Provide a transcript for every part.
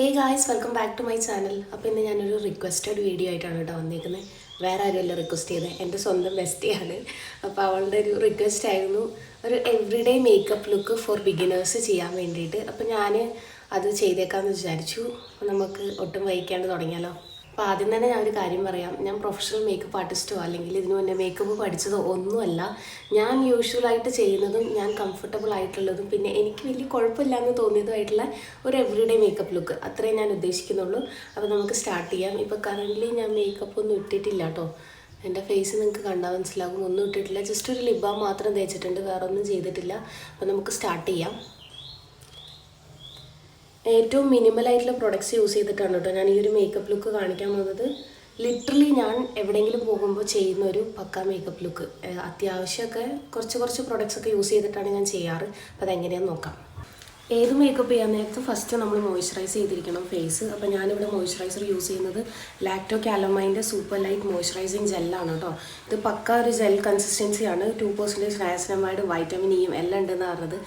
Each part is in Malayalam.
Hey guys welcome back to my channel അപ്പോൾ ഇന്ന് ഞാനൊരു റിക്വസ്റ്റഡ് വീഡിയോ ആയിട്ടാണ് കേട്ടോ വന്നിരിക്കുന്നത് വേറെ ആരുമല്ല റിക്വസ്റ്റ് ചെയ്തത് എന്റെ സ്വന്തം ബെസ്റ്റിയാണ് അപ്പോൾ അവളുടെ ഒരു റിക്വസ്റ്റ് ആയിരുന്നു ഒരു everyday makeup look for beginners ചെയ്യാൻ വേണ്ടിയിട്ട്. അപ്പോൾ ഞാൻ അത് ചെയ്തേക്കാമെന്ന് വിചാരിച്ചു. നമുക്ക് ഒട്ടും വൈകാണ്ട് തുടങ്ങിയാലോ? അപ്പോൾ ആദ്യം തന്നെ ഞാൻ ഒരു കാര്യം പറയാം. ഞാൻ പ്രൊഫഷണൽ മേക്കപ്പ് ആർട്ടിസ്റ്റോ അല്ലെങ്കിൽ ഇതിനു മുന്നേ മേക്കപ്പ് പഠിച്ചതോ ഒന്നുമല്ല. ഞാൻ യൂഷ്വലായിട്ട് ചെയ്യുന്നതും ഞാൻ കംഫർട്ടബിൾ ആയിട്ടുള്ളതും പിന്നെ എനിക്ക് വലിയ കുഴപ്പമില്ല എന്ന് തോന്നിയതുമായിട്ടുള്ള ഒരു എവറിഡേ മേക്കപ്പ് ലുക്ക് അത്രേ ഞാൻ ഉദ്ദേശിക്കുന്നുള്ളൂ. അപ്പോൾ നമുക്ക് സ്റ്റാർട്ട് ചെയ്യാം. ഇപ്പോൾ കറന്റ്ലി ഞാൻ മേക്കപ്പ് ഒന്നും ഇട്ടിട്ടില്ല കേട്ടോ എന്റെ ഫേസ് നിങ്ങൾക്ക് കണ്ടാൽ മനസ്സിലാകും. ഒന്നും ഇട്ടിട്ടില്ല. ജസ്റ്റ് ഒരു ലിബാം മാത്രം തേച്ചിട്ടുണ്ട്. വേറൊന്നും ചെയ്തിട്ടില്ല. അപ്പോൾ നമുക്ക് സ്റ്റാർട്ട് ചെയ്യാം. ഏറ്റവും മിനിമലായിട്ടുള്ള പ്രൊഡക്ട്സ് യൂസ് ചെയ്തിട്ടാണ് കേട്ടോ ഞാൻ ഈ ഒരു മേക്കപ്പ് ലുക്ക് കാണിക്കാൻ പോകുന്നത് ലിറ്ററലി ഞാൻ എവിടെയെങ്കിലും പോകുമ്പോൾ ചെയ്യുന്ന ഒരു പക്ക മേക്കപ്പ് ലുക്ക് അത്യാവശ്യമൊക്കെ കുറച്ച് കുറച്ച് പ്രൊഡക്ട്സ് ഒക്കെ യൂസ് ചെയ്തിട്ടാണ് ഞാൻ ചെയ്യാറ്. അപ്പോൾ അതെങ്ങനെയാണെന്ന് നോക്കാം. ഏത് മേക്കപ്പ് ചെയ്യാൻ നേരത്ത് ഫസ്റ്റ് നമ്മൾ മോയ്സ്ചറൈസ് ചെയ്തിരിക്കണം ഫേസ് അപ്പോൾ ഞാനിവിടെ മോയ്സ്ചറൈസർ യൂസ് ചെയ്യുന്നത് ലാക്ടോ കാലമൈന്റെ സൂപ്പർ ലൈറ്റ് മോയ്സ്ചറൈസിങ് ജെല്ലാണ് കേട്ടോ. ഇത് പക്ക ഒരു ജെൽ കൺസിസ്റ്റൻസിയാണ് ടു പെർസെന്റേജ് നയസിനമൈഡ് വൈറ്റമിൻ ഇയും എല്ലാം ഉണ്ടെന്ന് പറഞ്ഞത്.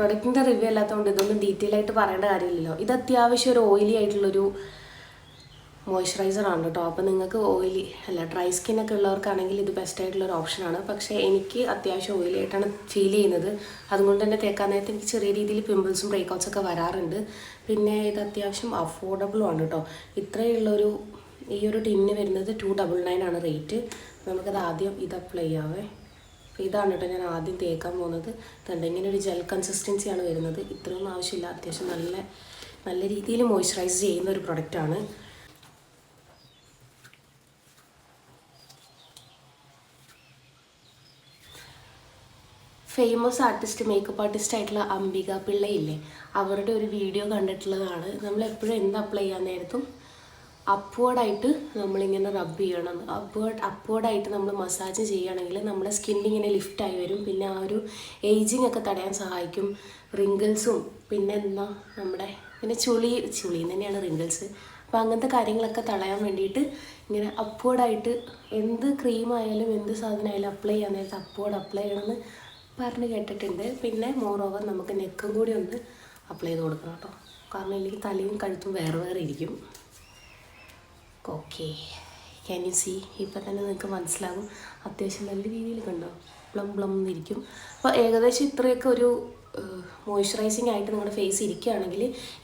പ്രൊഡക്റ്റിന്റെ റിവ്യൂ അല്ലാത്തതുകൊണ്ട് ഇതൊന്നും ഡീറ്റെയിൽ ആയിട്ട് പറയേണ്ട കാര്യമില്ലല്ലോ. ഇത് അത്യാവശ്യം ഒരു ഓയിലി ആയിട്ടുള്ളൊരു മോയ്സ്ചറൈസർ ആണ് കേട്ടോ അപ്പോൾ നിങ്ങൾക്ക് ഓയിലി അല്ല ഡ്രൈ സ്കിന്നൊക്കെ ഉള്ളവർക്കാണെങ്കിൽ ഇത് ബെസ്റ്റ് ആയിട്ടുള്ളൊരു ഓപ്ഷനാണ് പക്ഷേ എനിക്ക് അത്യാവശ്യം ഓയിലി ആയിട്ടാണ് ഫീൽ ചെയ്യുന്നത്. അതുകൊണ്ട് തന്നെ തേക്കാൻ നേരത്തെ എനിക്ക് ചെറിയ രീതിയിൽ പിമ്പിൾസും ബ്രേക്കൗട്ട്സ് ഒക്കെ വരാറുണ്ട്. പിന്നെ ഇത് അത്യാവശ്യം അഫോർഡബിളും ആണ് കേട്ടോ ഇത്രയുള്ളൊരു ഈ ഒരു ടിന്ന് വരുന്നത് ടു ഡബിൾ നയൻ ആണ് റേറ്റ് നമുക്കത് ആദ്യം ഇത് അപ്ലൈ ചെയ്യാവേ അപ്പോൾ ഇതാണ് കേട്ടോ ഞാൻ ആദ്യം തേക്കാൻ പോകുന്നത്. ഇതുണ്ട് ഇങ്ങനെ ഒരു ജെൽ കൺസിസ്റ്റൻസിയാണ് വരുന്നത്. ഇത്രയൊന്നും ആവശ്യമില്ല. അത്യാവശ്യം നല്ല നല്ല രീതിയിൽ മോയ്സ്ചറൈസ് ചെയ്യുന്ന ഒരു പ്രൊഡക്റ്റാണ് ഫേമസ് ആർട്ടിസ്റ്റ് മേക്കപ്പ് ആർട്ടിസ്റ്റ് ആയിട്ടുള്ള അംബിക പിള്ളയില്ലേ അവരുടെ ഒരു വീഡിയോ കണ്ടിട്ടുള്ളതാണ്. നമ്മൾ എപ്പോഴും എന്ത് അപ്ലൈ ചെയ്യാൻ നേരത്തും അപ്വേർഡായിട്ട് നമ്മളിങ്ങനെ റബ്ബ് ചെയ്യണം. അപ്വേർഡ് അപ്വേർഡായിട്ട് നമ്മൾ മസാജ് ചെയ്യുകയാണെങ്കിൽ നമ്മുടെ സ്കിൻ ഇങ്ങനെ ലിഫ്റ്റായി വരും. പിന്നെ ആ ഒരു ഏജിങ് ഒക്കെ തടയാൻ സഹായിക്കും. റിങ്കിൾസും പിന്നെ എന്താ നമ്മുടെ പിന്നെ ചുളി ചുളി തന്നെയാണ് റിങ്കിൾസ് അപ്പോൾ അങ്ങനത്തെ കാര്യങ്ങളൊക്കെ തടയാൻ വേണ്ടിയിട്ട് ഇങ്ങനെ അപ്വേർഡായിട്ട് എന്ത് ക്രീമായാലും എന്ത് സാധനമായാലും അപ്ലൈ ചെയ്യാൻ നേരത്തെ അപ്വേർഡ് അപ്ലൈ ചെയ്യണമെന്ന് പറഞ്ഞ് കേട്ടിട്ടുണ്ട്. പിന്നെ മോർ ഓവർ നമുക്ക് നെക്കും കൂടി ഒന്ന് അപ്ലൈ ചെയ്ത് കൊടുക്കണം കേട്ടോ. കാരണം ഇല്ലെങ്കിൽ തലയും കഴുത്തും വേറെ വേറെ ഇരിക്കും. ഓക്കെ ക്യാൻ യു സി ഇപ്പം തന്നെ നിങ്ങൾക്ക് മനസ്സിലാകും. അത്യാവശ്യം നല്ല രീതിയിൽ കണ്ടോ? പ്ലം പ്ലം എന്നിരിക്കും അപ്പോൾ ഏകദേശം ഇത്രയൊക്കെ ഒരു മോയ്സ്ചറൈസിങ് ആയിട്ട് നിങ്ങളുടെ ഫേസ് ഇരിക്കുകയാണെങ്കിൽ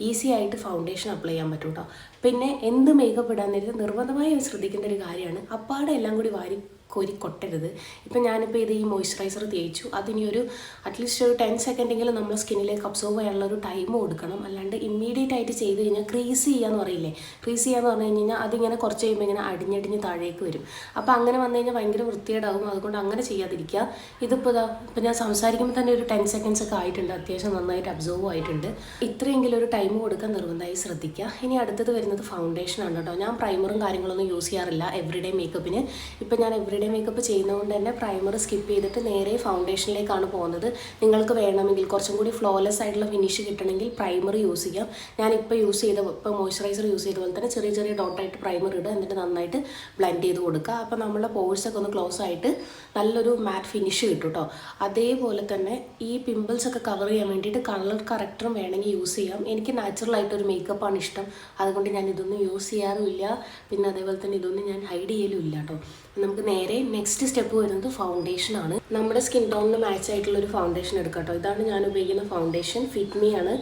ഈസി ആയിട്ട് ഫൗണ്ടേഷൻ അപ്ലൈ ചെയ്യാൻ പറ്റും കേട്ടോ പിന്നെ എന്ത് മേക്കപ്പ് ഇടാൻ നേരത്തെ നിർബന്ധമായും ശ്രദ്ധിക്കേണ്ട ഒരു കാര്യമാണ്. അപ്പാടെ എല്ലാം കൂടി വാരി കോരി കൊട്ടരുത്. ഇപ്പം ഞാനിപ്പോൾ ഇത് ഈ മോയ്സ്ചറൈസർ തേച്ചു. അതിനി ഒരു അറ്റ്ലീസ്റ്റ് ഒരു ടെൻ സെക്കൻഡെങ്കിലും നമ്മൾ സ്കിന്നിലേക്ക് അബ്സോർവ് ചെയ്യാനുള്ള ഒരു ടൈം കൊടുക്കണം. അല്ലാണ്ട് ഇമ്മീഡിയറ്റ് ആയിട്ട് ചെയ്ത് കഴിഞ്ഞാൽ ക്രീസ് ചെയ്യാന്ന് പറയില്ലേ? ക്രീസ് ചെയ്യാന്ന് പറഞ്ഞു കഴിഞ്ഞാൽ അതിങ്ങനെ കുറച്ച് കഴിയുമ്പോൾ ഇങ്ങനെ അടിഞ്ഞടിഞ്ഞ് താഴേക്ക് വരും. അപ്പോൾ അങ്ങനെ വന്നു കഴിഞ്ഞാൽ ഭയങ്കര വൃത്തികേടാവും. അതുകൊണ്ട് അങ്ങനെ ചെയ്യാതിരിക്കുക. ഇതിപ്പോൾ ഇതാ ഇപ്പം ഞാൻ സംസാരിക്കുമ്പോൾ തന്നെ ഒരു ടെൻ സെക്കൻഡ്സ് ഒക്കെ ആയിട്ടുണ്ട്. അത്യാവശ്യം നന്നായിട്ട് അബ്സോർവ് ആയിട്ടുണ്ട്. ഇത്രയെങ്കിലും ഒരു ടൈം കൊടുക്കാൻ നിർബന്ധമായി ശ്രദ്ധിക്കുക. ഇനി അടുത്തത് വരുന്നത് ഫൗണ്ടേഷൻ ആണ് കേട്ടോ. ഞാൻ പ്രൈമറും കാര്യങ്ങളൊന്നും യൂസ് ചെയ്യാറില്ല. എവറിഡേ മേക്കപ്പിന് ഇപ്പം ഞാൻ എവറിഡേ മേക്കപ്പ് ചെയ്യുന്നതുകൊണ്ട് തന്നെ പ്രൈമർ സ്കിപ്പ് ചെയ്തിട്ട് നേരെ ഫൗണ്ടേഷനിലേക്കാണ് പോകുന്നത്. നിങ്ങൾക്ക് വേണമെങ്കിൽ കുറച്ചും കൂടി ഫ്ലോലെസ് ആയിട്ടുള്ള ഫിനിഷ് കിട്ടണമെങ്കിൽ പ്രൈമർ യൂസ് ചെയ്യാം. ഞാനിപ്പോൾ യൂസ് ചെയ്ത ഇപ്പോൾ മോയ്സ്ചറൈസർ യൂസ് ചെയ്ത പോലെ തന്നെ ചെറിയ ചെറിയ ഡോട്ടായിട്ട് പ്രൈമർ ഇടുക എന്നിട്ട് നന്നായിട്ട് ബ്ലെൻഡ് ചെയ്ത് കൊടുക്കുക. അപ്പോൾ നമ്മളെ പോഴ്സൊക്കെ ഒന്ന് ക്ലോസ് ആയിട്ട് നല്ലൊരു മാറ്റ് ഫിനിഷ് കിട്ടും കേട്ടോ. അതേപോലെ തന്നെ ഈ പിമ്പിൾസ് ഒക്കെ കവർ ചെയ്യാൻ വേണ്ടിയിട്ട് കളർ കറക്റ്ററും വേണമെങ്കിൽ യൂസ് ചെയ്യാം. എനിക്ക് നാച്ചുറൽ ആയിട്ടൊരു മേക്കപ്പാണ് ഇഷ്ടം. അതുകൊണ്ട് ഞാൻ ഇതൊന്നും യൂസ് ചെയ്യാറുമില്ല പിന്നെ അതേപോലെ തന്നെ ഇതൊന്നും ഞാൻ ഹൈഡ് ചെയ്യലും ഇല്ല കേട്ടോ. നമുക്ക് നേരെ നെക്സ്റ്റ് സ്റ്റെപ്പ് വരുന്നത് ഫൗണ്ടേഷൻ ആണ്. നമ്മുടെ സ്കിൻ ടോണിന് മാച്ച് ആയിട്ടുള്ള ഒരു ഫൗണ്ടേഷൻ എടുക്കാം ഇതാണ് ഞാൻ ഉപയോഗിക്കുന്ന ഫൗണ്ടേഷൻ ഫിറ്റ്മി ആണ്.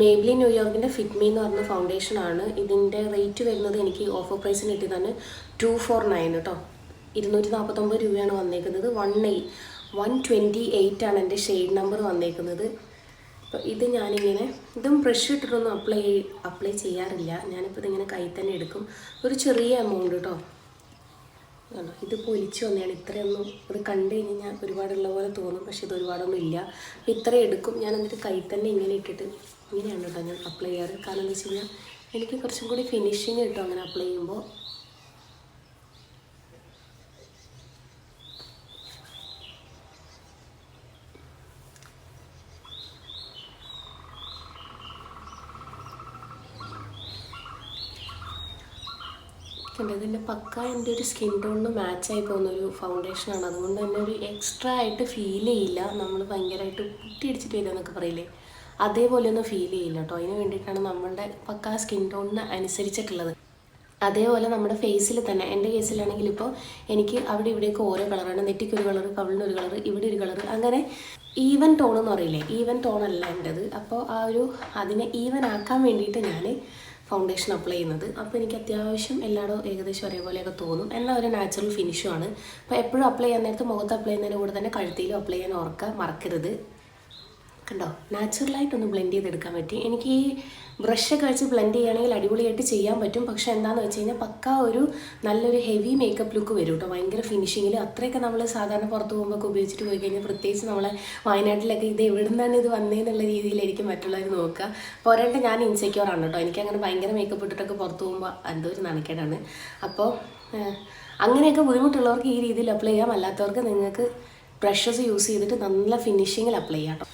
മേബ്ലി ന്യൂയോർക്കിന്റെ ഫിറ്റ്മി എന്ന് പറഞ്ഞ ഫൗണ്ടേഷൻ ആണ്. ഇതിന്റെ റേറ്റ് വരുന്നത് എനിക്ക് ഓഫർ പ്രൈസിന് കിട്ടിയതാണ് ടു ഫോർ നയൻ കേട്ടോ ഇരുന്നൂറ്റി നാൽപ്പത്തൊമ്പത് രൂപയാണ് വന്നേക്കുന്നത്. വൺ എയ് വൺ ട്വന്റി എയ്റ്റ് ആണ് എന്റെ ഷെയ്ഡ് നമ്പർ വന്നേക്കുന്നത്. അപ്പോൾ ഇത് ഞാനിങ്ങനെ ഇതും ബ്രഷ് ഇട്ടിട്ടൊന്നും അപ്ലൈ അപ്ലൈ ചെയ്യാറില്ല. ഞാനിപ്പോൾ ഇതിങ്ങനെ കൈ തന്നെ എടുക്കും. ഒരു ചെറിയ എമൗണ്ട് കേട്ടോ ഇത് പൊലിച്ച് വന്നതാണ്. ഇത്രയൊന്നും ഇത് കണ്ടു കഴിഞ്ഞാൽ ഒരുപാടുള്ള പോലെ തോന്നും. പക്ഷെ ഇത് ഒരുപാടൊന്നും ഇല്ല. ഇത്ര എടുക്കും. ഞാൻ എന്നിട്ട് കൈ തന്നെ ഇങ്ങനെ ഇട്ടിട്ട് ഇങ്ങനെയാണ് കേട്ടോ ഞാൻ അപ്ലൈ ചെയ്യാറ്. കാരണം എന്താ വെച്ച് കഴിഞ്ഞാൽ എനിക്ക് കുറച്ചും കൂടി ഫിനിഷിങ് കിട്ടും അങ്ങനെ അപ്ലൈ ചെയ്യുമ്പോൾ. കണ്ടോ ഇതിന്റെ പക്ക എന്റെ ഒരു സ്കിൻ ടോണിന് മാച്ചായി പോകുന്ന ഒരു ഫൗണ്ടേഷനാണ് അതുകൊണ്ട് തന്നെ ഒരു എക്സ്ട്രാ ആയിട്ട് ഫീൽ ചെയ്യില്ല. നമ്മൾ ഭയങ്കരമായിട്ട് കുട്ടി അടിച്ചിട്ട് വരിക എന്നൊക്കെ പറയില്ലേ? അതേപോലെ ഒന്നും ഫീൽ ചെയ്യില്ല കേട്ടോ അതിന് വേണ്ടിയിട്ടാണ് നമ്മളുടെ പക്ക സ്കിൻ ടോണിന് അനുസരിച്ചിട്ടുള്ളത്. അതേപോലെ നമ്മുടെ ഫേസിൽ തന്നെ എന്റെ കേസിലാണെങ്കിൽ ഇപ്പോൾ എനിക്ക് അവിടെ ഇവിടെയൊക്കെ ഓരോ കളറാണ് നെറ്റിക്ക് ഒരു കളർ കവിളിന് ഒരു കളർ ഇവിടെ ഒരു കളർ അങ്ങനെ ഈവൻ ടോൺ എന്ന് പറയില്ലേ? ഈവൻ ടോൺ അല്ല എന്റെത്. അപ്പോൾ ആ ഒരു അതിനെ ഈവൻ ആക്കാൻ വേണ്ടിയിട്ട് ഞാൻ ഫൗണ്ടേഷൻ അപ്ലൈ ചെയ്യുന്നത്. അപ്പോൾ എനിക്ക് അത്യാവശ്യം എല്ലായിടും ഏകദേശം ഒരേപോലെയൊക്കെ തോന്നും. എന്നാൽ ഒരു നാച്ചുറൽ ഫിനിഷും ആണ്. അപ്പോൾ എപ്പോഴും അപ്ലൈ ചെയ്യാൻ നേരത്ത് മുഖത്ത് അപ്ലൈ ചെയ്യുന്നതിന് കൂടെ തന്നെ കഴുത്തിയിലും അപ്ലൈ ചെയ്യാൻ ഓർക്കുക മറക്കരുത്. കണ്ടോ? നാച്ചുറലായിട്ടൊന്ന് ബ്ലെൻഡ് ചെയ്തെടുക്കാൻ പറ്റി. എനിക്ക് ഈ ബ്രഷൊക്കെ വെച്ച് ബ്ലെൻഡ് ചെയ്യുകയാണെങ്കിൽ അടിപൊളിയായിട്ട് ചെയ്യാൻ പറ്റും. പക്ഷെ എന്താണെന്ന് വെച്ച് കഴിഞ്ഞാൽ പക്ക ഒരു നല്ലൊരു ഹെവി മേക്കപ്പ് ലുക്ക് വരും കേട്ടോ. ഭയങ്കര ഫിനിഷിങ്ങിൽ അത്രയൊക്കെ നമ്മൾ സാധാരണ പുറത്ത് പോകുമ്പോൾ ഉപയോഗിച്ചിട്ട് പോയി കഴിഞ്ഞാൽ പ്രത്യേകിച്ച് നമ്മളെ വയനാട്ടിലൊക്കെ ഇത് എവിടെ നിന്നാണ് ഇത് വന്നതെന്നുള്ള രീതിയിലായിരിക്കും മറ്റുള്ളവർ നോക്കുക. പോരാട്ട് ഞാൻ ഇൻസെക്യൂർ ആണ് കേട്ടോ. എനിക്ക് അങ്ങനെ ഭയങ്കര മേക്കപ്പ് ഇട്ടിട്ടൊക്കെ പുറത്ത് പോകുമ്പോൾ എന്തോ ഒരു നനക്കേടാണ്. അപ്പോൾ അങ്ങനെയൊക്കെ ബുദ്ധിമുട്ടുള്ളവർക്ക് ഈ രീതിയിൽ അപ്ലൈ ചെയ്യാം. അല്ലാത്തവർക്ക് നിങ്ങൾക്ക് ബ്രഷസ് യൂസ് ചെയ്തിട്ട് നല്ല ഫിനിഷിങ്ങിൽ അപ്ലൈ ചെയ്യാം കേട്ടോ.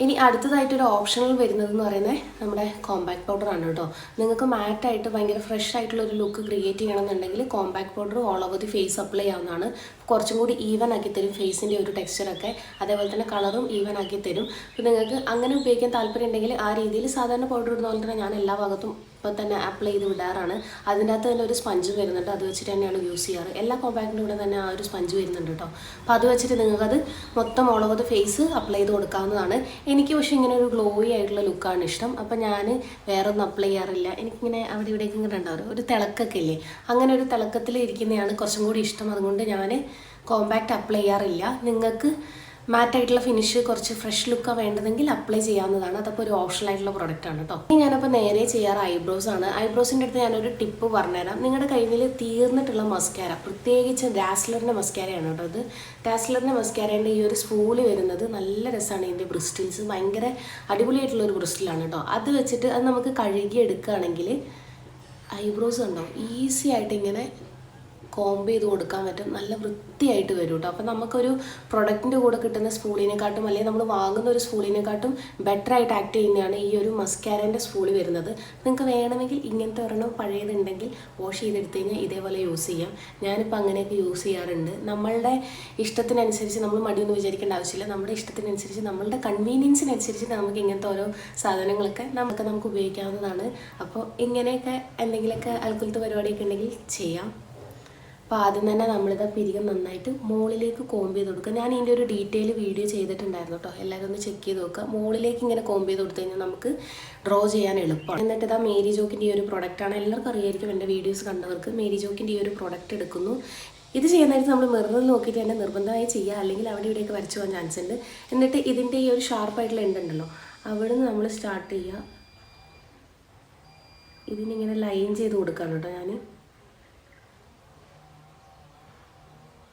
ഇനി അടുത്തതായിട്ടൊരു ഓപ്ഷണൽ വരുന്നതെന്ന് പറയുന്നത് നമ്മുടെ കോമ്പാക്ട് പൗഡർ ആണ് കേട്ടോ. നിങ്ങൾക്ക് മാറ്റായിട്ട് ഭയങ്കര ഫ്രഷ് ആയിട്ടുള്ള ഒരു ലുക്ക് ക്രിയേറ്റ് ചെയ്യണമെന്നുണ്ടെങ്കിൽ compact powder all over the face apply ചെയ്യാവുന്നതാണ് കുറച്ചും കൂടി ഈവൻ ആക്കി തരും ഫേസിന്റെ ഒരു ടെക്സ്ചറൊക്കെ അതേപോലെ തന്നെ കളറും ഈവൻ ആക്കി തരും. നിങ്ങൾക്ക് അങ്ങനെ ഉപയോഗിക്കാൻ താല്പര്യം ഉണ്ടെങ്കിൽ ആ രീതിയിൽ സാധാരണ പൗഡർ ഇടുന്ന പോലെ തന്നെ ഞാൻ എല്ലാ ഭാഗത്തും ഇപ്പോൾ തന്നെ അപ്ലൈ ചെയ്ത് വിടാറാണ്. അതിന്റെ അകത്ത് തന്നെ ഒരു സ്പഞ്ച് വരുന്നുണ്ട്. അത് വെച്ചിട്ട് തന്നെയാണ് യൂസ് ചെയ്യാറ്. എല്ലാ കോമ്പാക്റ്റിന്റെ കൂടെ തന്നെ ആ ഒരു സ്പഞ്ച് വരുന്നുണ്ട് കേട്ടോ. അപ്പോൾ അത് വെച്ചിട്ട് നിങ്ങൾക്കത് മൊത്തം ഓൾ ഓവർ ഫേസ് അപ്ലൈ ചെയ്ത് കൊടുക്കാവുന്നതാണ്. എനിക്ക് പക്ഷേ ഇങ്ങനെ ഒരു ഗ്ലോയി ആയിട്ടുള്ള ലുക്കാണ് ഇഷ്ടം. അപ്പോൾ ഞാൻ വേറെ ഒന്നും അപ്ലൈ ചെയ്യാറില്ല. എനിക്കിങ്ങനെ അവിടെ ഇവിടേക്ക് ഇങ്ങനെ ഉണ്ടാവും. ഒരു തിളക്കൊക്കെ ഇല്ലേ? അങ്ങനെ ഒരു തിളക്കത്തിൽ ഇരിക്കുന്നതാണ് കുറച്ചും കൂടി ഇഷ്ടം. അതുകൊണ്ട് ഞാൻ കോമ്പാക്റ്റ് അപ്ലൈ ചെയ്യാറില്ല. നിങ്ങൾക്ക് മാറ്റ് ആയിട്ടുള്ള ഫിനിഷ് കുറച്ച് ഫ്രഷ് ലുക്കാണ് വേണ്ടതെങ്കിൽ അപ്ലൈ ചെയ്യാവുന്നതാണ്. അതപ്പോൾ ഒരു ഓപ്ഷണൽ ആയിട്ടുള്ള പ്രോഡക്റ്റ് ആണ് കേട്ടോ ഇനി ഞാനപ്പോൾ നേരെ ചെയ്യാറ് ഐബ്രോസ് ആണ്. ഐബ്രോസിന്റെ അടുത്ത് ഞാനൊരു ടിപ്പ് പറഞ്ഞുതരാം. നിങ്ങളുടെ കയ്യിൽ തീർന്നിട്ടുള്ള മസ്കാര പ്രത്യേകിച്ച് ഡാസ്ലറിന്റെ മസ്കാരയാണ് കേട്ടോ ഇത്. ഡാസ്ലറിന്റെ മസ്കാരേന്റെ ഈ ഒരു സ്പൂൾ വരുന്നത് നല്ല രസമാണ് ഇതിന്റെ ബ്രിസ്റ്റിൽസ് ഭയങ്കര അടിപൊളിയായിട്ടുള്ള ഒരു ബ്രിസ്റ്റിലാണ് കേട്ടോ അത് വെച്ചിട്ട് അത് നമുക്ക് കഴുകി എടുക്കുകയാണെങ്കിൽ ഐബ്രോസ് ഉണ്ടോ ഈസി ആയിട്ട് ഇങ്ങനെ കോംബ് ചെയ്ത് കൊടുക്കാൻ പറ്റും. നല്ല വൃത്തിയായിട്ട് വരും കേട്ടോ അപ്പം നമുക്കൊരു പ്രൊഡക്റ്റിന്റെ കൂടെ കിട്ടുന്ന സ്പൂളിനെക്കാട്ടും അല്ലെങ്കിൽ നമ്മൾ വാങ്ങുന്ന ഒരു സ്പൂളിനെക്കാട്ടും ബെറ്റർ ആയിട്ട് ആക്ട് ചെയ്യുന്നതാണ് ഈ ഒരു മസ്കാരന്റെ സ്പൂൾ വരുന്നത്. നിങ്ങൾക്ക് വേണമെങ്കിൽ ഇങ്ങനത്തെ ഒരെണ്ണം പഴയതുണ്ടെങ്കിൽ വാഷ് ചെയ്തെടുത്ത് കഴിഞ്ഞാൽ ഇതേപോലെ യൂസ് ചെയ്യാം. ഞാനിപ്പോൾ അങ്ങനെയൊക്കെ യൂസ് ചെയ്യാറുണ്ട്. നമ്മളുടെ ഇഷ്ടത്തിനനുസരിച്ച് നമ്മൾ മടിയൊന്നും വിചാരിക്കേണ്ട ആവശ്യമില്ല. നമ്മുടെ ഇഷ്ടത്തിനനുസരിച്ച് നമ്മളുടെ കൺവീനിയൻസിനനുസരിച്ച് നമുക്ക് ഇങ്ങനത്തെ ഓരോ സാധനങ്ങളൊക്കെ നമുക്ക് നമുക്ക് ഉപയോഗിക്കാവുന്നതാണ്. അപ്പോൾ ഇങ്ങനെയൊക്കെ എന്തെങ്കിലുമൊക്കെ അൽക്കുലത്ത് പരിപാടിയൊക്കെ ഉണ്ടെങ്കിൽ ചെയ്യാം. അപ്പോൾ ആദ്യം തന്നെ നമ്മളിത് പിരികം നന്നായിട്ട് മുകളിലേക്ക് കോമ്പ് ചെയ്ത് കൊടുക്കുക. ഞാൻ ഇതിന്റെ ഒരു ഡീറ്റെയിൽ വീഡിയോ ചെയ്തിട്ടുണ്ടായിരുന്നു കേട്ടോ എല്ലാവരും ഒന്ന് ചെക്ക് ചെയ്ത് നോക്കുക. മുകളിലേക്ക് ഇങ്ങനെ കോമ്പ് ചെയ്ത് കൊടുത്തു കഴിഞ്ഞാൽ നമുക്ക് ഡ്രോ ചെയ്യാൻ എളുപ്പമാണ്. എന്നിട്ട് ഇതാ മേരി ജോക്കിന്റെ ഈ ഒരു പ്രൊഡക്റ്റാണ് എല്ലാവർക്കും അറിയായിരിക്കും എന്റെ വീഡിയോസ് കണ്ടവർക്ക് മേരി ജോക്കിന്റെ ഈ ഒരു പ്രൊഡക്റ്റ് എടുക്കുന്നു. ഇത് ചെയ്യുന്നതായിട്ട് നമ്മൾ മിററിൽ നോക്കിയിട്ട് തന്നെ നിർബന്ധമായി ചെയ്യുക. അല്ലെങ്കിൽ അവിടെ ഇവിടെയൊക്കെ വരച്ചു പോകാൻ ചാൻസ് ഉണ്ട്. എന്നിട്ട് ഇതിന്റെ ഈ ഒരു ഷാർപ്പായിട്ടുള്ള ഉണ്ടല്ലോ. അവിടെ നിന്ന് നമ്മൾ സ്റ്റാർട്ട് ചെയ്യുക. ഇതിനിങ്ങനെ ലൈൻ ചെയ്ത് കൊടുക്കാണ് കേട്ടോ ഞാൻ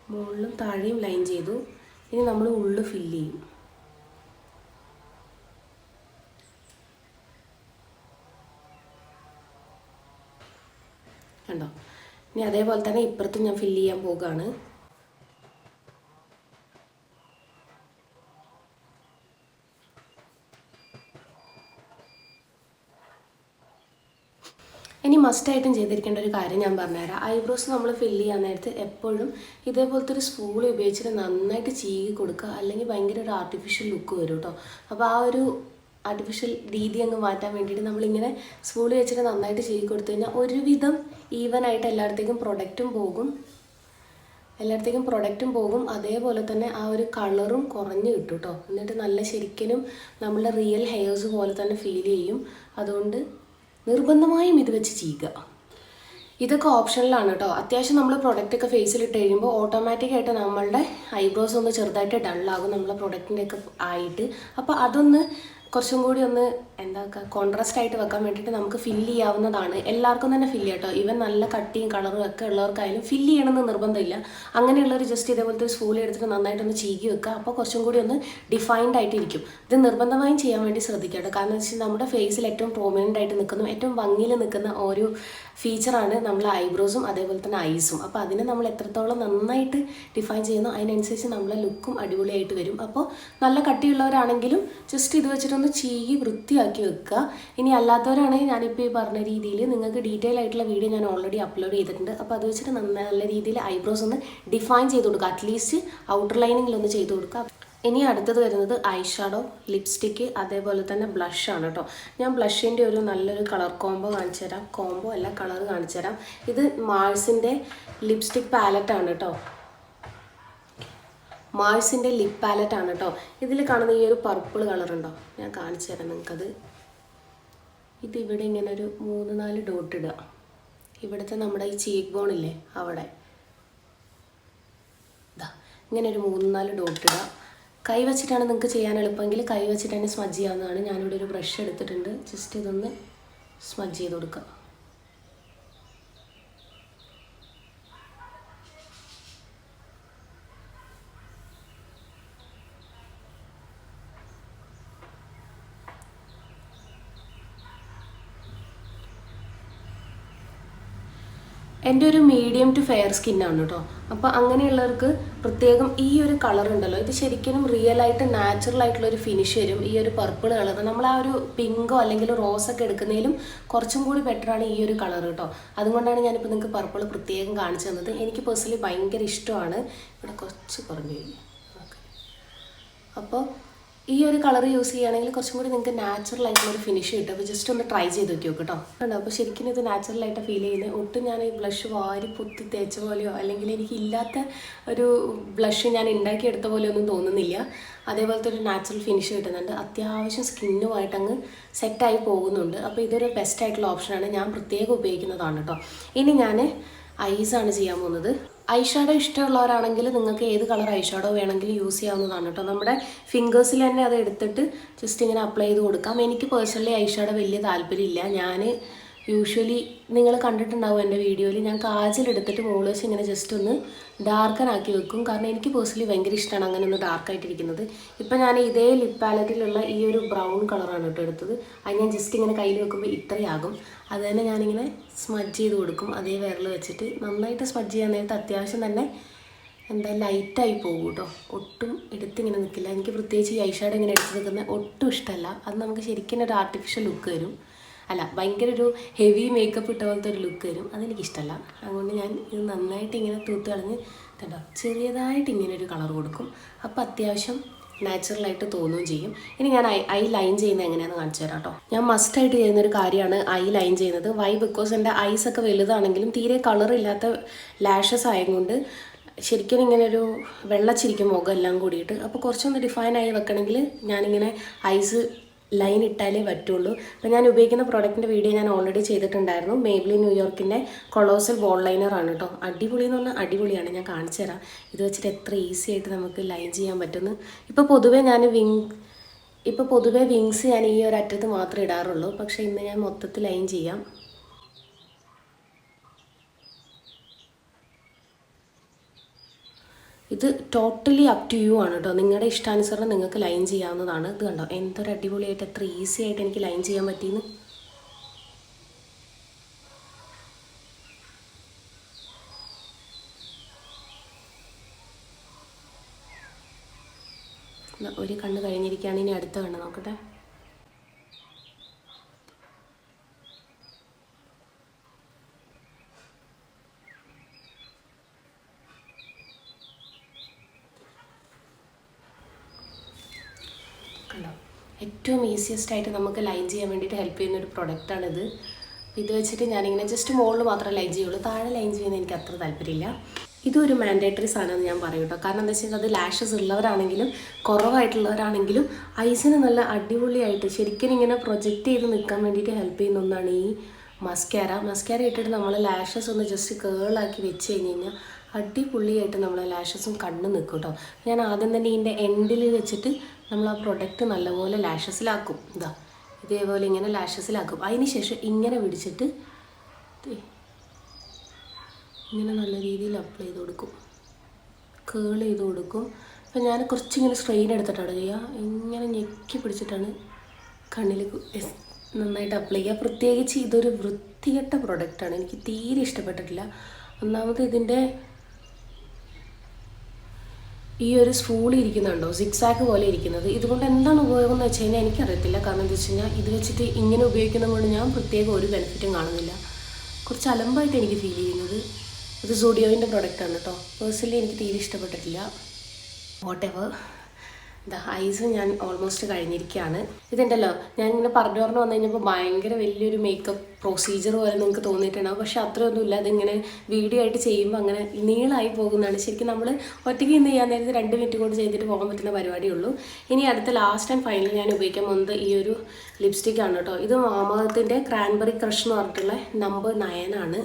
മുകളിലും താഴെയും ലൈൻ ചെയ്തു. ഇനി നമ്മൾ ഉള്ളു ഫില്ല് ചെയ്യും. കണ്ടോ? ഇനി അതേപോലെ തന്നെ ഇപ്പുറത്തും ഞാൻ ഫില്ല് ചെയ്യാൻ പോകുകയാണ് ഇനി മസ്റ്റായിട്ടും ചെയ്തിരിക്കേണ്ട ഒരു കാര്യം ഞാൻ പറഞ്ഞുതരാം. ഐബ്രോസ് നമ്മൾ ഫില്ല് ചെയ്യാൻ നേരത്ത് എപ്പോഴും ഇതേപോലത്തെ ഒരു സ്പൂൾ ഉപയോഗിച്ചിട്ട് നന്നായിട്ട് ചീകി കൊടുക്കുക. അല്ലെങ്കിൽ ഭയങ്കര ഒരു ആർട്ടിഫിഷ്യൽ ലുക്ക് വരും കേട്ടോ. അപ്പോൾ ആ ഒരു ആർട്ടിഫിഷ്യൽ രീതി അങ്ങ് മാറ്റാൻ വേണ്ടിയിട്ട് നമ്മളിങ്ങനെ സ്പൂൾ വെച്ചിട്ട് നന്നായിട്ട് ചീകി കൊടുത്തു കഴിഞ്ഞാൽ ഒരുവിധം ഈവൻ ആയിട്ട് എല്ലായിടത്തേക്കും പ്രൊഡക്റ്റും പോകും. എല്ലായിടത്തേക്കും പ്രൊഡക്റ്റും പോകും. അതേപോലെ തന്നെ ആ ഒരു കളറും കുറഞ്ഞ് കിട്ടും കേട്ടോ. എന്നിട്ട് നല്ല ശരിക്കും നമ്മളുടെ റിയൽ ഹെയർസ് പോലെ തന്നെ ഫീൽ ചെയ്യും. അതുകൊണ്ട് നിർബന്ധമായും ഇത് വെച്ച് ചെയ്യുക. ഇതൊക്കെ ഓപ്ഷനിലാണ് കേട്ടോ അത്യാവശ്യം നമ്മൾ പ്രൊഡക്റ്റ് ഒക്കെ ഫേസിൽ ഇട്ട് കഴിയുമ്പോൾ ഓട്ടോമാറ്റിക്കായിട്ട് നമ്മളുടെ ഐബ്രോസ് ഒന്ന് ചെറുതായിട്ട് ഡള്ളാകും നമ്മളെ പ്രൊഡക്റ്റിന്റെ ഒക്കെ ആയിട്ട്. അപ്പോൾ അതൊന്ന് കുറച്ചും കൂടി ഒന്ന് എന്താ കോൺട്രാസ്റ്റ് ആയിട്ട് വെക്കാൻ വേണ്ടിയിട്ട് നമുക്ക് ഫില്ല് ചെയ്യാവുന്നതാണ്. എല്ലാവർക്കും തന്നെ ഫില്ല് ചെയ്യാം കേട്ടോ ഈവൻ നല്ല കട്ടിയും കളറും ഒക്കെ ഉള്ളവർക്കായാലും ഫില്ല് ചെയ്യണമെന്ന് നിർബന്ധമില്ല. അങ്ങനെയുള്ളവർ ജസ്റ്റ് ഇതേപോലത്തെ ഒരു സ്പൂൾ എടുത്തിട്ട് നന്നായിട്ടൊന്ന് ചീകി വെക്കുക. അപ്പോൾ കുറച്ചും കൂടി ഒന്ന് ഡിഫൈൻഡ് ആയിട്ടിരിക്കും. ഇത് നിർബന്ധമായും ചെയ്യാൻ വേണ്ടി ശ്രദ്ധിക്കുക കേട്ടോ കാരണം എന്ന് വെച്ചാൽ നമ്മുടെ ഫേസിൽ ഏറ്റവും പ്രോമിനന്റ് ആയിട്ട് നിൽക്കുന്ന ഏറ്റവും ഭംഗിയിൽ നിൽക്കുന്ന ഒരു ഫീച്ചറാണ് നമ്മളെ ഐബ്രോസും അതേപോലെ തന്നെ ഐസും അപ്പോൾ അതിനെ നമ്മൾ എത്രത്തോളം നന്നായിട്ട് ഡിഫൈൻ ചെയ്യുന്നു അതിനനുസരിച്ച് നമ്മളെ ലുക്കും അടിപൊളിയായിട്ട് വരും. അപ്പോൾ നല്ല കട്ടിയുള്ളവരാണെങ്കിലും ജസ്റ്റ് ഇത് വെച്ചിട്ടൊന്ന് ചീകി വൃത്തിയാക്കി വെക്കുക. ഇനി അല്ലാത്തവരാണെങ്കിൽ ഞാനിപ്പോൾ ഈ പറഞ്ഞ രീതിയിൽ നിങ്ങൾക്ക് ഡീറ്റെയിൽ ആയിട്ടുള്ള വീഡിയോ ഞാൻ ഓൾറെഡി അപ്ലോഡ് ചെയ്തിട്ടുണ്ട്. അപ്പോൾ അത് വെച്ചിട്ട് നല്ല രീതിയിൽ ഐബ്രോസ് ഒന്ന് ഡിഫൈൻ ചെയ്ത് കൊടുക്കുക. അറ്റ്ലീസ്റ്റ് ഔട്ടർ ലൈനിങ്ങിലൊന്ന് ചെയ്ത് കൊടുക്കുക. ഇനി അടുത്തത് വരുന്നത് ഐഷാഡോ ലിപ്സ്റ്റിക്ക് അതേപോലെ തന്നെ ബ്ലഷ് ആണ് കേട്ടോ ഞാൻ ബ്ലഷിന്റെ ഒരു നല്ലൊരു കളർ കോംബോ കാണിച്ചു തരാം. കോംബോ അല്ല കളർ കാണിച്ചു തരാം. ഇത് മാൾസിന്റെ ലിപ്സ്റ്റിക് പാലറ്റാണ് കേട്ടോ മാൾസിന്റെ ലിപ് പാലറ്റ് ആണ് കേട്ടോ ഇതിൽ കാണുന്ന ഈ ഒരു പർപ്പിൾ കളർ ഉണ്ടോ? ഞാൻ കാണിച്ചു തരാം നിങ്ങൾക്കത് ഇത് ഇവിടെ ഇങ്ങനെ ഒരു മൂന്ന് നാല് ഡോട്ട് ഇടുക. ഇവിടുത്തെ നമ്മുടെ ഈ ചീക്ക് ബോൺ ഇല്ലേ അവിടെ. ഇതാ ഇങ്ങനെ ഒരു മൂന്ന് നാല് ഡോട്ട് ഇടുക. കൈ വെച്ചിട്ടാണ് നിങ്ങൾക്ക് ചെയ്യാൻ എളുപ്പമെങ്കിൽ കൈ വെച്ചിട്ട് തന്നെ സ്മജ് ചെയ്യാവുന്നതാണ്. ഞാനിവിടെ ഒരു ബ്രഷ് എടുത്തിട്ടുണ്ട്. ജസ്റ്റ് ഇതൊന്ന് സ്മജ് ചെയ്ത് കൊടുക്കുക. എന്റെ ഒരു മീഡിയം ടു ഫെയർ സ്കിൻ ആണ് കേട്ടോ. അപ്പോൾ അങ്ങനെയുള്ളവർക്ക് പ്രത്യേകം ഈ ഒരു കളർ ഉണ്ടല്ലോ. ഇത് ശരിക്കും റിയൽ ആയിട്ട് നാച്ചുറൽ ആയിട്ടുള്ള ഒരു ഫിനിഷ് വരും. ഈ ഒരു പർപ്പിൾ കളർ. നമ്മൾ ആ ഒരു പിങ്കോ അല്ലെങ്കിൽ റോസ് ഒക്കെ എടുക്കുന്നതിലും കുറച്ചും കൂടി ബെറ്റർ ആണ് ഈ ഒരു കളർ കേട്ടോ. അതുകൊണ്ടാണ് ഞാനിപ്പോൾ നിങ്ങൾക്ക് പർപ്പിൾ പ്രത്യേകം കാണിച്ചു തന്നത്. എനിക്ക് പേഴ്സണലി ഭയങ്കര ഇഷ്ടമാണ്. ഇവിടെ കുറച്ച് കുറഞ്ഞു കഴിഞ്ഞു അപ്പോൾ ഈ ഒരു കളർ യൂസ് ചെയ്യുകയാണെങ്കിൽ കുറച്ചും കൂടി നിങ്ങൾക്ക് നാച്ചുറൽ ആയിട്ടുള്ള ഒരു ഫിനിഷ് കിട്ടും. അപ്പോൾ ജസ്റ്റ് ഒന്ന് ട്രൈ ചെയ്ത് നോക്കി നോക്ക് കേട്ടോ കണ്ടോ? അപ്പോൾ ശരിക്കും ഇത് നാച്ചുറൽ ആയിട്ട് ഫീൽ ചെയ്യുന്നത്. ഒട്ടും ഞാൻ ഈ ബ്ലഷ് വാരി പൊത്തി തേച്ച പോലെയോ അല്ലെങ്കിൽ എനിക്ക് ഇല്ലാത്ത ഒരു ബ്ലഷ് ഞാൻ ഉണ്ടാക്കിയെടുത്ത പോലെ ഒന്നും തോന്നുന്നില്ല. അതേപോലത്തെ ഒരു നാച്ചുറൽ ഫിനിഷ് കിട്ടുന്നുണ്ട്. അത്യാവശ്യം സ്കിന്നുമായിട്ട് അങ്ങ് സെറ്റായി പോകുന്നുണ്ട്. അപ്പോൾ ഇതൊരു ബെസ്റ്റ് ആയിട്ടുള്ള ഓപ്ഷനാണ് ഞാൻ പ്രത്യേകം ഉപയോഗിക്കുന്നതാണ് കേട്ടോ ഇനി ഞാൻ ഐസാണ് ചെയ്യാൻ പോകുന്നത്. ഐഷാഡോ ഇഷ്ടമുള്ളവരാണെങ്കിൽ നിങ്ങൾക്ക് ഏത് കളർ ഐഷാഡോ വേണമെങ്കിലും യൂസ് ചെയ്യാവുന്നതാണ് കേട്ടോ. നമ്മുടെ ഫിംഗേഴ്സിൽ തന്നെ അത് എടുത്തിട്ട് ജസ്റ്റ് ഇങ്ങനെ അപ്ലൈ ചെയ്ത് കൊടുക്കാം. എനിക്ക് പേഴ്സണലി ഐഷാഡോ വലിയ താല്പര്യമില്ല. ഞാൻ യൂഷ്വലി നിങ്ങൾ കണ്ടിട്ടുണ്ടാവും എന്റെ വീഡിയോയിൽ. ഞാൻ കാജലെടുത്തിട്ട് മോളേഴ്സ് ഇങ്ങനെ ജസ്റ്റ് ഒന്ന് ഡാർക്കനാക്കി വെക്കും. കാരണം എനിക്ക് പേഴ്സണലി ഭയങ്കര ഇഷ്ടമാണ് അങ്ങനെ ഒന്ന് ഡാർക്കായിട്ടിരിക്കുന്നത് ഇപ്പം ഞാൻ ഇതേ ലിപ് പാലറ്റിലുള്ള ഈ ഒരു ബ്രൗൺ കളറാണ് കേട്ടോ എടുത്തത്. അത് ഞാൻ ജസ്റ്റ് ഇങ്ങനെ കയ്യിൽ വെക്കുമ്പോൾ ഇത്രയാകും. അത് തന്നെ ഞാനിങ്ങനെ സ്മജ് ചെയ്ത് കൊടുക്കും. അതേ വിരൽ വെച്ചിട്ട് നന്നായിട്ട് സ്മജ് ചെയ്യാൻ നേരത്ത് അത്യാവശ്യം തന്നെ എന്താ ലൈറ്റായി പോകും കേട്ടോ. ഒട്ടും എടുത്തിങ്ങനെ നിൽക്കില്ല. എനിക്ക് പ്രത്യേകിച്ച് ഈ ഐഷാഡ് ഇങ്ങനെ എടുത്ത് നിൽക്കുന്നത് ഒട്ടും ഇഷ്ടമല്ല. അത് നമുക്ക് ശരിക്കും ഒരു ആർട്ടിഫിഷ്യൽ ലുക്ക് വരും അല്ല ഭയങ്കര ഒരു ഹെവി മേക്കപ്പ് ഇട്ട പോലത്തെ ഒരു ലുക്ക് വരും. അതെനിക്കിഷ്ടമല്ല അതുകൊണ്ട് ഞാൻ ഇത് നന്നായിട്ട് ഇങ്ങനെ തൂത്ത് കളഞ്ഞ് കണ്ടോ ചെറിയതായിട്ട് ഇങ്ങനെ ഒരു കളർ കൊടുക്കും. അപ്പോൾ അത്യാവശ്യം നാച്ചുറലായിട്ട് തോന്നുകയും ചെയ്യും. ഇനി ഞാൻ ഐ ഐ ലൈൻ ചെയ്യുന്നത് എങ്ങനെയാണെന്ന് കാണിച്ചു തരാം കേട്ടോ. ഞാൻ മസ്റ്റായിട്ട് ചെയ്യുന്ന ഒരു കാര്യമാണ് ഐ ലൈൻ ചെയ്യുന്നത്. വൈ ബിക്കോസ് എന്റെ ഐസ് ഒക്കെ വലുതാണെങ്കിലും തീരെ കളർ ഇല്ലാത്ത ലാഷസ് ആയതുകൊണ്ട് ശരിക്കും ഇങ്ങനെ ഒരു വെള്ളച്ചിരിക്കും മുഖം എല്ലാം കൂടിയിട്ട്. അപ്പോൾ കുറച്ചൊന്ന് ഡിഫൈൻ ആയി വെക്കണമെങ്കിൽ ഞാനിങ്ങനെ ഐസ് ലൈൻ ഇട്ടാലേ പറ്റുള്ളൂ. അപ്പോൾ ഞാൻ ഉപയോഗിക്കുന്ന പ്രോഡക്റ്റിന്റെ വീഡിയോ ഞാൻ ഓൾറെഡി ചെയ്തിട്ടുണ്ടായിരുന്നു. മേബ്ലി ന്യൂയോർക്കിന്റെ കൊളോസൽ ബോൾ ലൈനർ ആണ് കേട്ടോ അടിപൊളി എന്ന് പറഞ്ഞാൽ അടിപൊളിയാണ്. ഞാൻ കാണിച്ചു തരാം. ഇത് വെച്ചിട്ട് എത്ര ഈസി ആയിട്ട് നമുക്ക് ലൈൻ ചെയ്യാൻ പറ്റുന്നു. ഇപ്പോൾ പൊതുവേ ഞാൻ വിങ് ഇപ്പോൾ പൊതുവേ വിങ്സ് ഞാൻ ഈ ഒരു അറ്റത്ത് മാത്രമേ ഇടാറുള്ളൂ. പക്ഷേ ഇന്ന് ഞാൻ മൊത്തത്തിൽ ലൈൻ ചെയ്യാം. ഇത് ടോട്ടലി അപ് ടു യു ആണ് കേട്ടോ നിങ്ങളുടെ ഇഷ്ടാനുസരണം നിങ്ങൾക്ക് ലൈൻ ചെയ്യാവുന്നതാണ്. ഇത് കണ്ടോ? എന്തൊരു അടിപൊളിയായിട്ട് എത്ര ഈസി ആയിട്ട് എനിക്ക് ലൈൻ ചെയ്യാൻ പറ്റിയെന്ന്. ഒരു കണ്ണ് കഴിഞ്ഞിരിക്കുകയാണ്. ഇനി അടുത്ത കണ്ണ് നോക്കട്ടെ കണ്ടോ ഏറ്റവും ഈസിയസ്റ്റ് ആയിട്ട് നമുക്ക് ലൈൻ ചെയ്യാൻ വേണ്ടിയിട്ട് ഹെൽപ്പ് ചെയ്യുന്ന ഒരു പ്രൊഡക്റ്റാണിത് ഇത് വെച്ചിട്ട് ഞാനിങ്ങനെ ജസ്റ്റ് മുകളിൽ മാത്രമേ ലൈൻ ചെയ്യുള്ളൂ. താഴെ ലൈൻ ചെയ്യുന്ന എനിക്ക് അത്ര താല്പര്യമില്ല. ഇതൊരു മാൻഡേറ്ററി സാധനമെന്ന് ഞാൻ പറയും കേട്ടോ. കാരണം എന്താ വെച്ചാൽ അത് ലാഷസ് ഉള്ളവരാണെങ്കിലും കുറവായിട്ടുള്ളവരാണെങ്കിലും ഐസിന് നല്ല അടിപൊളിയായിട്ട് ശരിക്കും ഇങ്ങനെ പ്രൊജക്റ്റ് ചെയ്ത് നിൽക്കാൻ വേണ്ടിയിട്ട് ഹെൽപ്പ് ചെയ്യുന്ന ഒന്നാണ് ഈ മസ്കാര മസ്കാര ഇട്ടിട്ട് നമ്മൾ ലാഷസ് ഒന്ന് ജസ്റ്റ് കേളാക്കി വെച്ച് കഴിഞ്ഞ് കഴിഞ്ഞാൽ അടിപൊളിയായിട്ട് നമ്മളെ ലാഷസും കണ്ണ് നിൽക്കും കേട്ടോ. ഞാൻ ആദ്യം തന്നെ ഇതിന്റെ എൻഡിൽ വെച്ചിട്ട് നമ്മൾ ആ പ്രൊഡക്റ്റ് നല്ലപോലെ ലാഷസിലാക്കും ഇതാ ഇതേപോലെ ഇങ്ങനെ ലാഷസിലാക്കും അതിന് ശേഷം ഇങ്ങനെ പിടിച്ചിട്ട് ഇങ്ങനെ നല്ല രീതിയിൽ അപ്ലൈ ചെയ്ത് കൊടുക്കും. കേൾ ചെയ്ത് കൊടുക്കും. അപ്പം ഞാൻ കുറച്ചിങ്ങനെ സ്ട്രെയിൻ എടുത്തിട്ടാണ്. ചെയ്യുക ഇങ്ങനെ ഞെക്കി പിടിച്ചിട്ടാണ് കണ്ണിൽ നന്നായിട്ട് അപ്ലൈ ചെയ്യുക. പ്രത്യേകിച്ച് ഇതൊരു വൃത്തികെട്ട പ്രൊഡക്റ്റാണ് എനിക്ക് തീരെ ഇഷ്ടപ്പെട്ടിട്ടില്ല. ഒന്നാമത് ഇതിന്റെ ഈ ഒരു സ്പൂൾ ഇരിക്കുന്നുണ്ടോ? സിക്സാക്ക് പോലെ ഇരിക്കുന്നത്. ഇതുകൊണ്ട് എന്താണ് ഉപയോഗം എന്ന് വെച്ച് കഴിഞ്ഞാൽ എനിക്കറിയത്തില്ല. കാരണം എന്താ വെച്ച് കഴിഞ്ഞാൽ ഇത് വെച്ചിട്ട് ഇങ്ങനെ ഉപയോഗിക്കുന്നത് കൊണ്ട് ഞാൻ പ്രത്യേകം ഒരു ബെനിഫിറ്റും കാണുന്നില്ല. കുറച്ച് അലമ്പായിട്ട് എനിക്ക് ഫീൽ ചെയ്യുന്നത്. ഇത് സോഡിയോവിന്റെ പ്രൊഡക്റ്റാണ് കേട്ടോ പേഴ്സണലി എനിക്ക് തീരെ ഇഷ്ടപ്പെട്ടിട്ടില്ല. വാട്ട് എവർ ഇതാ ഐസ് ഞാൻ ഓൾമോസ്റ്റ് കഴിഞ്ഞിരിക്കുകയാണ്. ഇതുണ്ടല്ലോ ഞാൻ ഇങ്ങനെ പറഞ്ഞു പറഞ്ഞു വന്നു കഴിഞ്ഞപ്പോൾ ഭയങ്കര വലിയൊരു മേക്കപ്പ് പ്രൊസീജിയർ പോലെ നിങ്ങൾക്ക് തോന്നിയിട്ടുണ്ടാവും. പക്ഷെ അത്രയൊന്നുമില്ല അതിങ്ങനെ വീഡിയോ ആയിട്ട് ചെയ്യുമ്പോൾ അങ്ങനെ നീളായി പോകുന്നതാണ്. ശരിക്കും നമ്മൾ ഒറ്റയ്ക്ക് ഇന്ന് ചെയ്യാൻ നേരത്തെ രണ്ട് മിനിറ്റ് കൊണ്ട് ചെയ്തിട്ട് പോകാൻ പറ്റുന്ന പരിപാടിയുള്ളൂ. ഇനി അടുത്ത ലാസ്റ്റ് ആൻഡ് ഫൈനൽ ഞാൻ ഉപയോഗിക്കാൻ പോകുന്നത് ഈ ഒരു ലിപ്സ്റ്റിക് ആണ് കേട്ടോ. ഇത് മാമകത്തിന്റെ ക്രാൻബെറി ക്രഷ് എന്ന് പറഞ്ഞിട്ടുള്ള നമ്പർ നയൻ ആണ്.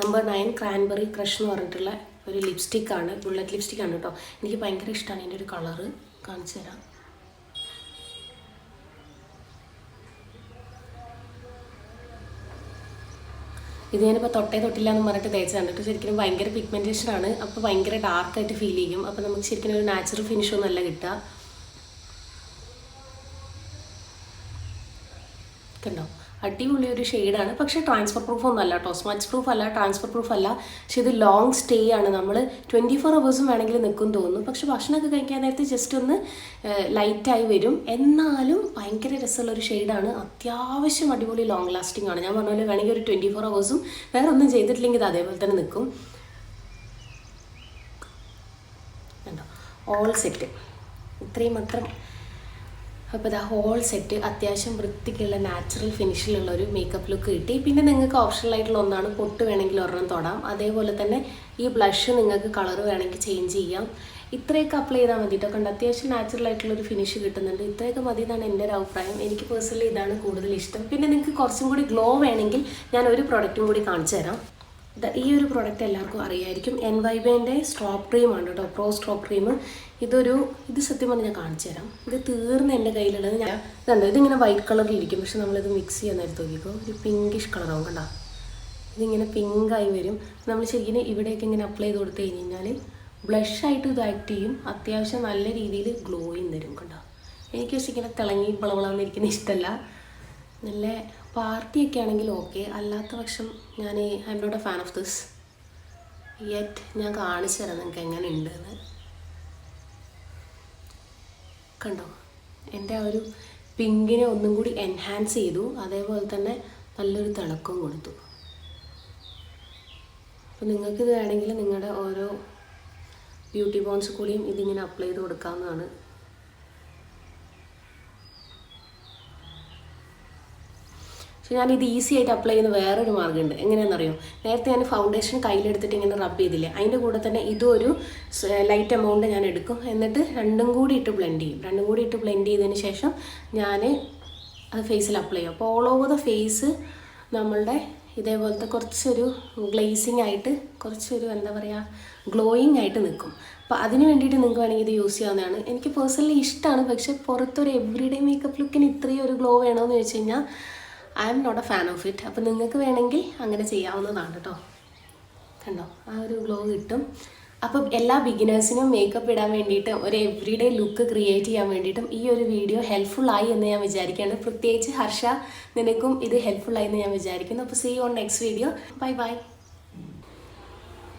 നമ്പർ നയൻ ക്രാൻബെറി ക്രഷ് എന്ന് പറഞ്ഞിട്ടുള്ള ഒരു ലിപ്സ്റ്റിക്കാണ് ബുള്ളറ്റ് ലിപ്സ്റ്റിക്കാണ് കേട്ടോ. എനിക്ക് ഭയങ്കര ഇഷ്ടമാണ് ഇതിന്റെ ഒരു കളറ് കാണിച്ചു തരാം. ഇത് ഞാനിപ്പോൾ തൊട്ടേ തൊട്ടില്ല എന്ന് പറഞ്ഞിട്ട് തേച്ച് കണ്ടിട്ട് ശരിക്കും ഭയങ്കര പിഗ്മെന്റേഷൻ ആണ്. അപ്പോൾ ഭയങ്കര ഡാർക്കായിട്ട് ഫീൽ ചെയ്യും. അപ്പോൾ നമുക്ക് ശരിക്കും ഒരു നാച്ചുറൽ ഫിനിഷ് അല്ല കിട്ടുക. കണ്ടോ? അടിപൊളി ഒരു ഷെയ്ഡാണ് പക്ഷേ ട്രാൻസ്ഫർ പ്രൂഫ് ഒന്നും അല്ല കേട്ടോ. സ്മച്ച് പ്രൂഫ് അല്ല ട്രാൻസ്ഫർ പ്രൂഫ് അല്ല. പക്ഷെ ഇത് ലോങ് സ്റ്റേ ആണ്. നമ്മൾ ട്വന്റി ഫോർ അവേഴ്സും വേണമെങ്കിൽ നിൽക്കും തോന്നുന്നു. പക്ഷെ ഭക്ഷണമൊക്കെ കഴിക്കാൻ നേരത്ത് ജസ്റ്റ് ഒന്ന് ലൈറ്റായി വരും. എന്നാലും ഭയങ്കര രസമുള്ള ഒരു ഷെയ്ഡാണ് അത്യാവശ്യം അടിപൊളി ലോങ് ലാസ്റ്റിംഗ് ആണ്. ഞാൻ പറഞ്ഞ വേണമെങ്കിൽ ഒരു ട്വന്റി ഫോർ അവേഴ്സും വേറെ ഒന്നും ചെയ്തിട്ടില്ലെങ്കിൽ ഇത് അതേപോലെ തന്നെ നിൽക്കും. ഓൾ സെറ്റ് ഇത്രയും മാത്രം അപ്പോൾ ഇതാ ഹോൾ സെറ്റ് അത്യാവശ്യം വൃത്തിക്കുള്ള നാച്ചുറൽ ഫിനിഷിലുള്ള ഒരു മേക്കപ്പ് ലുക്ക് കിട്ടി. പിന്നെ നിങ്ങൾക്ക് ഓപ്ഷണൽ ആയിട്ടുള്ള ഒന്നാണ് പൊട്ട് വേണമെങ്കിൽ ഒരെണ്ണം തൊടാം. അതേപോലെ തന്നെ ഈ ബ്ലഷ് നിങ്ങൾക്ക് കളർ വേണമെങ്കിൽ ചേഞ്ച് ചെയ്യാം. ഇത്രയൊക്കെ അപ്ലൈ ചെയ്താൽ മതി കേട്ടോ കണ്ട്? അത്യാവശ്യം നാച്ചുറൽ ആയിട്ടുള്ള ഒരു ഫിനിഷ് കിട്ടുന്നുണ്ട്. ഇത്രയൊക്കെ മതി എന്നാണ് എന്റെ ഒരു അഭിപ്രായം. എനിക്ക് പേഴ്സണലി ഇതാണ് കൂടുതൽ ഇഷ്ടം. പിന്നെ നിങ്ങൾക്ക് കുറച്ചും കൂടി ഗ്ലോ വേണമെങ്കിൽ ഞാൻ ഒരു പ്രൊഡക്റ്റും കൂടി കാണിച്ചു തരാം ഈ ഒരു പ്രോഡക്റ്റ് എല്ലാവർക്കും അറിയായിരിക്കും. എൻ വൈ വൈബേന്റെ സ്ട്രോപ്പ് ക്രീമാണ് കേട്ടോ. പ്രോ സ്ട്രോപ്പ് ക്രീം ഇതൊരു ഇത് സത്യം പറഞ്ഞ് ഞാൻ കാണിച്ചു തരാം. ഇത് തീർന്ന് എന്റെ കയ്യിലുള്ളത് ഞാൻ ഇതുണ്ട്? ഇതിങ്ങനെ വൈറ്റ് കളറിൽ ഇരിക്കും. പക്ഷെ നമ്മളിത് മിക്സ് ചെയ്യാൻ നേരത്ത് നോക്കിയപ്പോൾ ഒരു പിങ്കിഷ് കളറാവും കണ്ടോ. ഇതിങ്ങനെ പിങ്കായി വരും. നമ്മൾ ശരിക്കും ഇവിടെയൊക്കെ ഇങ്ങനെ അപ്ലൈ ചെയ്ത് കൊടുത്തു കഴിഞ്ഞ് കഴിഞ്ഞാൽ ബ്ലഷായിട്ട് ഇത് ആക്ട് ചെയ്യും. അത്യാവശ്യം നല്ല രീതിയിൽ ഗ്ലോയും തരും കണ്ടോ. എനിക്ക് പക്ഷേ ഇങ്ങനെ തിളങ്ങി പിളവളാന്നിരിക്കുന്ന ഇഷ്ടമല്ല നല്ല പാർട്ടിയൊക്കെ ആണെങ്കിൽ ഓക്കെ. അല്ലാത്ത പക്ഷം ഞാൻ I'm not a fan of this yet ഞാൻ കാണിച്ചു തരാം നിങ്ങൾക്ക് എങ്ങനെ ഉണ്ടെന്ന് കണ്ടോ? എന്റെ ആ ഒരു പിങ്കിനെ ഒന്നും കൂടി എൻഹാൻസ് ചെയ്തു. അതേപോലെ തന്നെ നല്ലൊരു തിളക്കവും കൊടുത്തു. അപ്പോൾ നിങ്ങൾക്കിത് വേണമെങ്കിൽ നിങ്ങളുടെ ഓരോ ബ്യൂട്ടി ബോൺസ് കൂടിയും ഇതിങ്ങനെ അപ്ലൈ ചെയ്ത് കൊടുക്കാവുന്നതാണ്. പക്ഷെ ഞാനിത് ഈസി ആയിട്ട് അപ്ലൈ ചെയ്യുന്ന വേറൊരു മാർഗമുണ്ട്. എങ്ങനെയാണെന്നറിയോ? നേരത്തെ ഞാൻ ഫൗണ്ടേഷൻ കയ്യിലെടുത്തിട്ട് ഇങ്ങനെ റബ്ബ് ചെയ്തില്ലേ? അതിന്റെ കൂടെ തന്നെ ഇതും ഒരു ലൈറ്റ് എമൗണ്ട് ഞാൻ എടുക്കും. എന്നിട്ട് രണ്ടും കൂടി ഇട്ട് ബ്ലെൻഡ് ചെയ്യും. രണ്ടും കൂടി ഇട്ട് ബ്ലെൻഡ് ചെയ്തതിന് ശേഷം ഞാൻ അത് ഫേസിൽ അപ്ലൈ ചെയ്യും. അപ്പോൾ ഓൾ ഓവർ ദ ഫേസ് നമ്മളുടെ ഇതേപോലത്തെ കുറച്ചൊരു ഗ്ലേസിങ് ആയിട്ട് കുറച്ചൊരു എന്താ പറയുക ഗ്ലോയിങ് ആയിട്ട് നിൽക്കും. അപ്പോൾ അതിന് വേണ്ടിയിട്ട് നിങ്ങൾക്ക് വേണമെങ്കിൽ ഇത് യൂസ് ചെയ്യാവുന്നതാണ്. എനിക്ക് പേഴ്സണലി ഇഷ്ടമാണ്. പക്ഷേ പുറത്തൊരു എവറിഡേ മേക്കപ്പ് ലുക്കിന് ഇത്രയും ഒരു ഗ്ലോ വേണമെന്ന് ചോദിച്ചു കഴിഞ്ഞാൽ I'm not a fan of it. അപ്പോൾ നിങ്ങൾക്ക് വേണമെങ്കിൽ അങ്ങനെ ചെയ്യാവുന്നതാണ് കേട്ടോ കണ്ടോ? ആ ഒരു ഗ്ലോ കിട്ടും. അപ്പം എല്ലാ ബിഗിനേഴ്സിനും മേക്കപ്പ് ഇടാൻ വേണ്ടിയിട്ട് ഒരു എവറിഡേ ലുക്ക് ക്രിയേറ്റ് ചെയ്യാൻ വേണ്ടിയിട്ടും ഈ ഒരു വീഡിയോ ഹെൽപ്ഫുൾ ആയി എന്ന് ഞാൻ വിചാരിക്കുകയാണ്. പ്രത്യേകിച്ച് ഹർഷ നിനക്കും ഇത് ഹെൽപ്ഫുൾ ആയി എന്ന് ഞാൻ വിചാരിക്കുന്നു. അപ്പോൾ see on next video bye bye